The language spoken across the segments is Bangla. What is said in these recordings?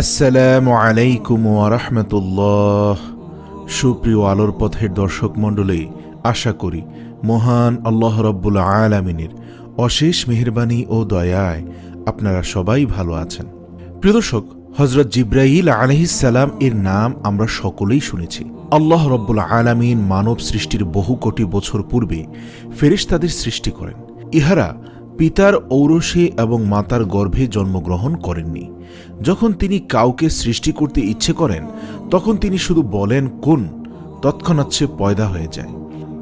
আসসালামু আলাইকুম ওয়ারহমতুল্লাহ সুপ্রিয় আলোর পথের দর্শক মণ্ডলী, আশা করি মহান আল্লাহ রব্বুল আলামিনের অশেষ মেহরবানি ও দয়ায় আপনারা সবাই ভালো আছেন। প্রিয় দর্শক হজরত জিব্রাইল আলহিসাল্লাম এর নাম আমরা সকলেই শুনেছি। আল্লাহ রব্বুল আলামিন মানব সৃষ্টির বহু কোটি বছর পূর্বে ফেরেশতাদের সৃষ্টি করেন। ইহারা পিতার ঔরসে এবং মাতার গর্ভে জন্মগ্রহণ করেননি। যখন তিনি কাউকে সৃষ্টি করতে ইচ্ছে করেন, তখন তিনি শুধু বলেন, কোন? তৎক্ষণাৎ সে পয়দা হয়ে যায়।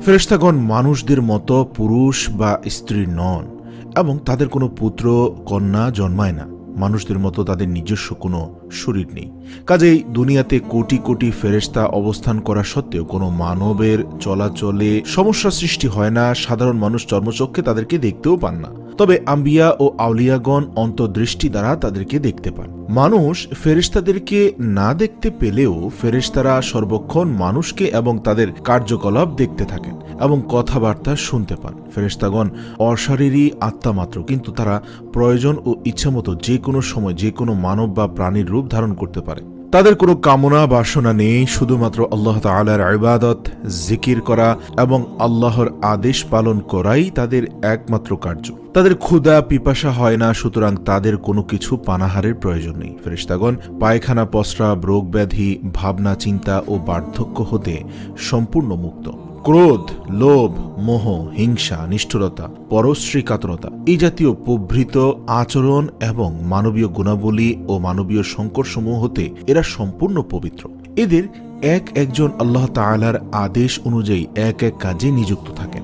ফেরেশতাগণ মানুষদের মতো পুরুষ বা স্ত্রী নন এবং তাদের কোনো পুত্র, কন্যা জন্মায় না। মানুষদের মতো তাদের নিজস্ব কোনো শরীর নেই। কাজেই দুনিয়াতে কোটি কোটি ফেরেশতা অবস্থান করা সত্ত্বেও কোনো মানবের চলাচলে সমস্যা সৃষ্টি হয় না। সাধারণ মানুষ চর্মচক্ষে তাদেরকে দেখতেও পান না। তবে আম্বিয়া ও আউলিয়াগণ অন্তর্দৃষ্টি দ্বারা তাদেরকে দেখতে পান। মানুষ ফেরেশতাদেরকে না দেখতে পেলেও ফেরেশতারা সর্বক্ষণ মানুষকে এবং তাদের কার্যকলাপ দেখতে থাকেন এবং কথাবার্তা শুনতে পান। ফেরেশতাগণ অশারীরই আত্মা মাত্র, কিন্তু তারা প্রয়োজন ও ইচ্ছামতো যে কোনো সময় যে কোনো মানব বা প্রাণীর রূপ ধারণ করতে পারে। তাদের কোনো কামনা বাসনা নেই, শুধুমাত্র আল্লাহ তালার ইবাদত, জিকির করা এবং আল্লাহর আদেশ পালন করাই তাদের একমাত্র কার্য। তাদের ক্ষুদা পিপাসা হয় না, সুতরাং তাদের কোনো কিছু পানাহারের প্রয়োজন নেই। ফেরিস্তাগণ পায়খানা, পসরা রোগ ব্যাধি ভাবনা, চিন্তা ও বার্ধক্য হতে সম্পূর্ণ মুক্ত। ক্রোধ, লোভ, মোহ, হিংসা, নিষ্ঠুরতা পরশ্রী কাতরতা এই জাতীয় প্রভৃত আচরণ এবং মানবীয় গুণাবলী ও মানবীয় সংকটসমূহ হতে এরা সম্পূর্ণ পবিত্র। এদের এক একজন আল্লাহ তাআলার আদেশ অনুযায়ী এক এক কাজে নিযুক্ত থাকেন।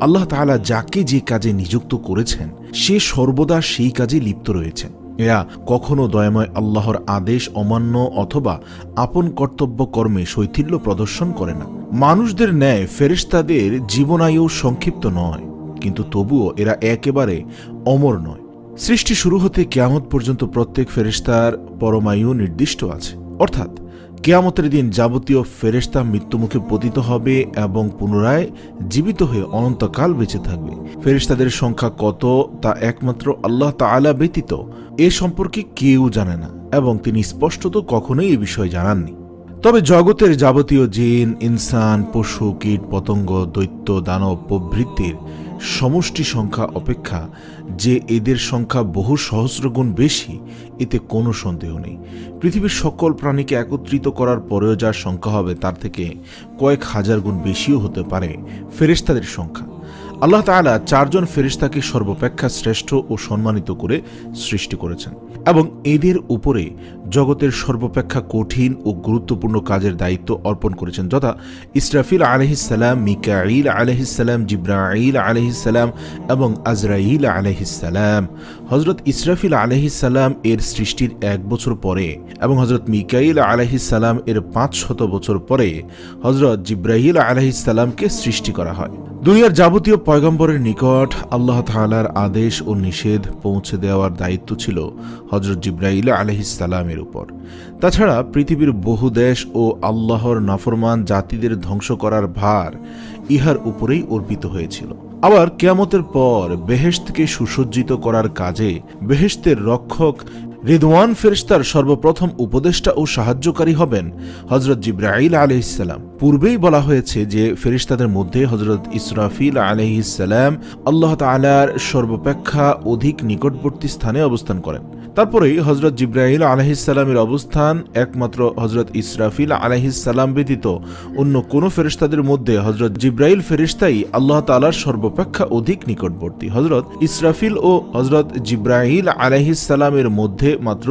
আল্লাহ তাআলা যাকে যে কাজে নিযুক্ত করেছেন, সে সর্বদা সেই কাজে লিপ্ত রয়েছেন। এরা কখনো দয়াময় আল্লাহর আদেশ অমান্য অথবা আপন কর্তব্য কর্মে শৈথিল্য প্রদর্শন করে না। মানুষদের ন্যায় ফেরেশতাদের জীবনায়ু সংক্ষিপ্ত নয়, কিন্তু তবুও এরা একেবারে অমর নয়। সৃষ্টি শুরু হতে কেয়ামত পর্যন্ত প্রত্যেক ফেরেশতার পরমায়ু নির্দিষ্ট আছে। অর্থাৎ, কেয়ামতের দিন যাবতীয় ফেরেশতা মৃত্যুমুখে পতিত হবে এবং পুনরায় জীবিত হয়ে অনন্তকাল বেঁচে থাকবে। ফেরেশতাদের সংখ্যা কত তা একমাত্র আল্লাহ তাআলা ব্যতীত এ সম্পর্কে কেউ জানে না এবং তিনি স্পষ্টত কখনোই এ বিষয়ে জানাননি। তবে জগতের যাবতীয় জিন, ইনসান, পশু, কীট, পতঙ্গ, দৈত্য, দানব প্রভৃতির সমষ্টি সংখ্যা অপেক্ষা যে এদের সংখ্যা বহু সহস্রগুণ বেশি, এতে কোনো সন্দেহ নেই। পৃথিবীর সকল প্রাণীকে একত্রিত করার পরেও যার সংখ্যা হবে তার থেকে কয়েক হাজার গুণ বেশিও হতে পারে ফেরেশতাদের সংখ্যা। আল্লাহ তাআলা চারজন ফেরিস্তাকে সর্বাপেক্ষা শ্রেষ্ঠ ও সম্মানিত করে সৃষ্টি করেছেন এবং এদের উপরে জগতের সর্বাপেক্ষা কঠিন ও গুরুত্বপূর্ণ কাজের দায়িত্ব অর্পণ করেছেন যথা ইসরাফিল আলহিসাল্লাম মিকাইল আলহিসাল্লাম জিব্রাইল আলহিসাল্লাম এবং আজরাইল আলহিসাল্লাম হজরত ইসরাফিল আলহিসাল্লাম এর সৃষ্টির এক বছর পরে এবং হজরত মিকাইল আলহিসাল্লাম এর পাঁচ শত বছর পরে হজরত জিব্রাহিল আলহিসাল্লামকে সৃষ্টি করা হয়। দুনিয়ার যাবতীয় পয়গম্বরের নিকট আল্লাহ তাআলার আদেশ ও নিষেধ পৌঁছে দেওয়ার দায়িত্ব ছিল হজরত জিব্রাইল আলহিসাল্লামের উপর। তাছাড়া পৃথিবীর বহু দেশ ও আল্লাহর নাফরমান জাতিদের ধ্বংস করার ভার ইহার উপরেই অর্পিত হয়েছিল। আবার কেয়ামতের পর বেহেশতকে সুসজ্জিত করার কাজে বেহেশতের রক্ষক রিদওয়ান ফেরিস্তার সর্বপ্রথম উপদেষ্টা ও সাহায্যকারী হবেন হজরত জিব্রাইল আলহিসাল্লাম পূর্বেই বলা হয়েছে যে ফেরিস্তাদের মধ্যে হজরত ইসরাফিল আলহিসাল্লাম আল্লাহ তালার সর্বাপেক্ষা অধিক নিকটবর্তী স্থানে অবস্থান করেন। তারপরেই হজরত জিব্রাহিল আলহিসাল্লামের অবস্থান একমাত্র হজরত ইসরাফিল আলহিসাল্লাম ব্যতীত অন্য কোনো ফেরিস্তাদের মধ্যে হজরত জিব্রাইল ফেরিস্তাই আল্লাহ তালার সর্বাপেক্ষা অধিক নিকটবর্তী। হজরত ইসরাফিল ও হজরত জিব্রাহিল আলহিসাল্লামের মধ্যে মাত্র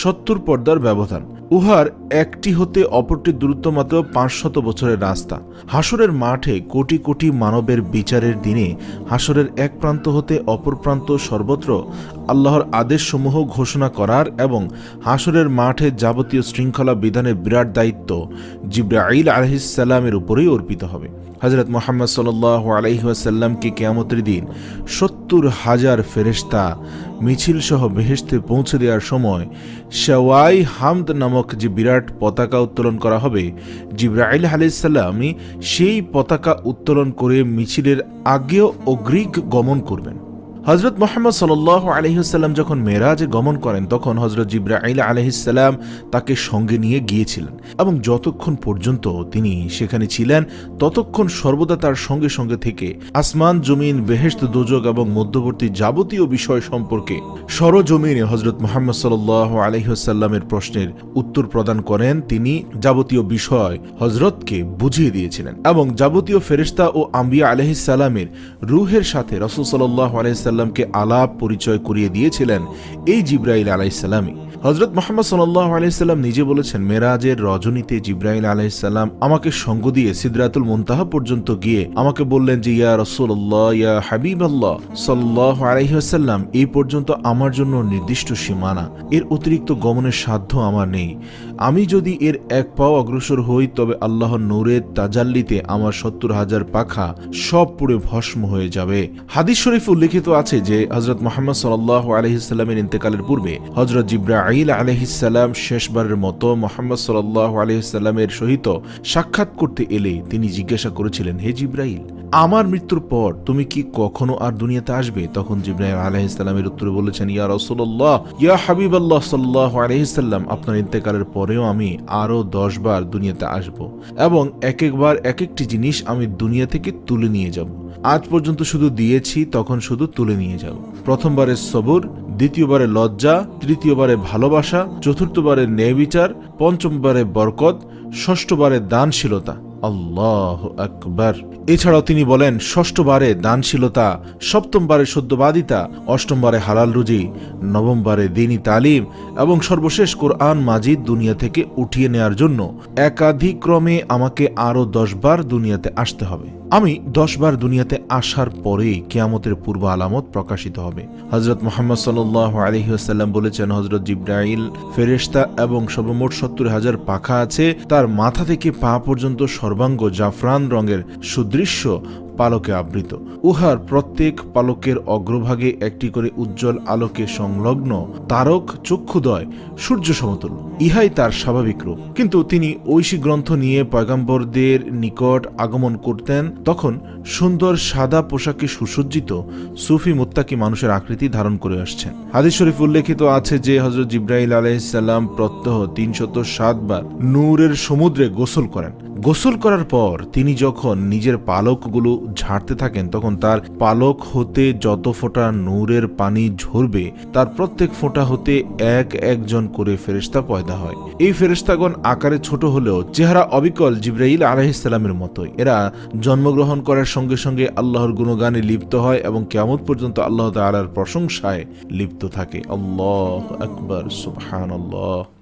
সত্তর পর্দার ব্যবধান। উহার একটি হতে অপরটির দূরত্ব মাত্র পাঁচশত বছরের রাস্তা। হাসরের মাঠে কোটি কোটি মানবের বিচারের দিনে হাসরের এক প্রান্ত হতে অপর প্রান্ত সর্বত্র আল্লাহর আদেশসমূহ ঘোষণা করার এবং হাসরের মাঠে যাবতীয় শৃঙ্খলা বিধানের বিরাট দায়িত্ব জিব্রাইল আলহিসাল্লামের উপরেই অর্পিত হবে। হজরত মোহাম্মদ সাল আলহিহাসাল্লামকে কেয়ামতের দিন সত্তর হাজার ফেরেস্তা মিছিল সহ বেহেস্তে পৌঁছে দেওয়ার সময় শাওয়াই হামদ নামক যে বিরাট পতাকা উত্তোলন করা হবে, জিব্রাইল আলাইসাল্লামই সেই পতাকা উত্তোলন করে মিছিলের আগেও অগ্রিক গমন করবেন। হজরত মোহাম্মদ সাল আলহিহাল্লাম যখন মেরাজে গমন করেন, তখন হজরত জিব্রাইল আলহিসাল্লাম তাকে সঙ্গে নিয়ে গিয়েছিলেন এবং যতক্ষণ পর্যন্ত তিনি সেখানে ছিলেন, ততক্ষণ সর্বদা তার সঙ্গে সঙ্গে থেকে আসমান, জমিন বেহেস্ত দোজক এবং মধ্যবর্তী যাবতীয় বিষয় সম্পর্কে সরজমিনে হজরত মোহাম্মদ সাল আলহিহাল্লামের প্রশ্নের উত্তর প্রদান করেন। তিনি যাবতীয় বিষয় হজরতকে বুঝিয়ে দিয়েছিলেন এবং যাবতীয় ফেরিস্তা ও আম্বিয়া আলহিসাল্লামের রুহের সাথে রসুল সাল্লাহ আলাইসাল্লামকে আলাপ পরিচয় করিয়ে দিয়েছিলেন এই জিব্রাইল আলাইসাল্লামই হজরত মোহাম্মদ সাল্লাহ আলাইসাল্লাম নিজে বলেছেন, মেরাজের রজনীতে জিব্রাইল আলাইসাল্লাম আমাকে সঙ্গ দিয়ে সিদরাতুল মুনতাহা পর্যন্ত গিয়ে আমাকে বললেন যে, ইয়া রসুল্লাহ ইয়া হাবিব আল্লাহ সাল্লাহ আলাইসাল্লাম এই পর্যন্ত আমার জন্য নির্দিষ্ট সীমানা। এর অতিরিক্ত গমনের সাধ্য আমার নেই। আমি যদি এর এক পাও অগ্রসর হই, তবে আল্লাহর নূরের তাজাল্লিতে আমার সত্তর হাজার পাখা সব পুড়ে ভস্ম হয়ে যাবে। হাদিস শরীফ উল্লেখিত আছে যে হজরত মোহাম্মদ সাল্লাহ আলহিসাল্লামের ইন্তেকালের পূর্বে হজরত জিব্রাইল আলহিসাল্লাম শেষবারের মতো মোহাম্মদ সাল্লাহ আলহিসাল্লামের সহিত সাক্ষাৎ করতে এলে তিনি জিজ্ঞাসা করেছিলেন, হে জিব্রাইল, আমার মৃত্যুর পর তুমি কি কখনো আর দুনিয়াতে আসবে? তখন জিব্রাইল আলহিসাল্লামের উত্তরে বলেছেন, ইয়া রসুল্লাহ ইয়া হাবিব আল্লাহ সাল্লাহ আলহিসাল্লাম আপনার ইন্তেকালের পরেও আমি আরও দশ বার দুনিয়াতে আসব এবং এক একবার এক একটি জিনিস আমি দুনিয়া থেকে তুলে নিয়ে যাব। আজ পর্যন্ত শুধু দিয়েছি, তখন শুধু তুলে নিয়ে যাব। প্রথমবারের সবুর দ্বিতীয়বারে লজ্জা, তৃতীয়বারে ভালোবাসা, চতুর্থবারে ন্যায় বিচার, পঞ্চমবারে বরকত, ষষ্ঠবারে দানশীলতা। আল্লাহ আকবার। এছাড়াও তিনি বলেন, ষষ্ঠবারে দানশীলতা, সপ্তমবারে সদ্যবাদিতা, অষ্টমবারে হালাল রুজি, নবমবারে দিনী তালিম এবং সর্বশেষ কোরআন মাজিদ দুনিয়া থেকে উঠিয়ে নেয়ার জন্য একাধিক্রমে আমাকে আরও দশবার দুনিয়াতে আসতে হবে। আমি দশবার দুনিয়াতে আসার পরেই কেয়ামতের পূর্ব আলামত প্রকাশিত হবে। হজরত মোহাম্মদ সাল আলহিহাস্লাম বলেছেন হজরত জিব্রাইল ফেরেস্তা এবং সর্বমোট সত্তর হাজার পাখা আছে। তার মাথা থেকে পা পর্যন্ত সর্বাঙ্গ জাফরান রঙের সুদৃশ্য পালকে আবৃত। উহার প্রত্যেক পালকের অগ্রভাগে একটি করে উজ্জ্বল আলোকে সংলগ্ন তারক চক্ষুদয় সূর্য সমতুল ইহাই তার স্বাভাবিক রূপ। কিন্তু তিনি ঐশী গ্রন্থ নিয়ে পয়গাম্বরদের নিকট আগমন করতেন, তখন সুন্দর সাদা পোশাকে সুসজ্জিত সুফি মুত্তাকি মানুষের আকৃতি ধারণ করে আসছেন। হাদিস শরীফ উল্লেখিত আছে যে হজরত জিব্রাইল আলাইসাল্লাম প্রত্যহ তিনশত সাতবার নূরের সমুদ্রে গোসল করেন। গোসল করার পর তিনি যখন নিজের পালকগুলো ঝাড়তে থাকেন, তখন তার পালক হতে যত ফোঁটা নূরের পানি ঝরবে, তার প্রত্যেক ফোঁটা হতে এক একজন করে ফেরেস্তা পয়দা হয়। এই ফেরেস্তাগণ আকারে ছোট হলেও চেহারা অবিকল জিব্রাইল আলাহিসাল্লামের মতোই। এরা জন্মগ্রহণ করার সঙ্গে সঙ্গে আল্লাহর গুণগানে লিপ্ত হয় এবং কেমন পর্যন্ত আল্লাহ তালার প্রশংসায় লিপ্ত থাকে। আল্লাহ আকবর সুবহান আল্লাহ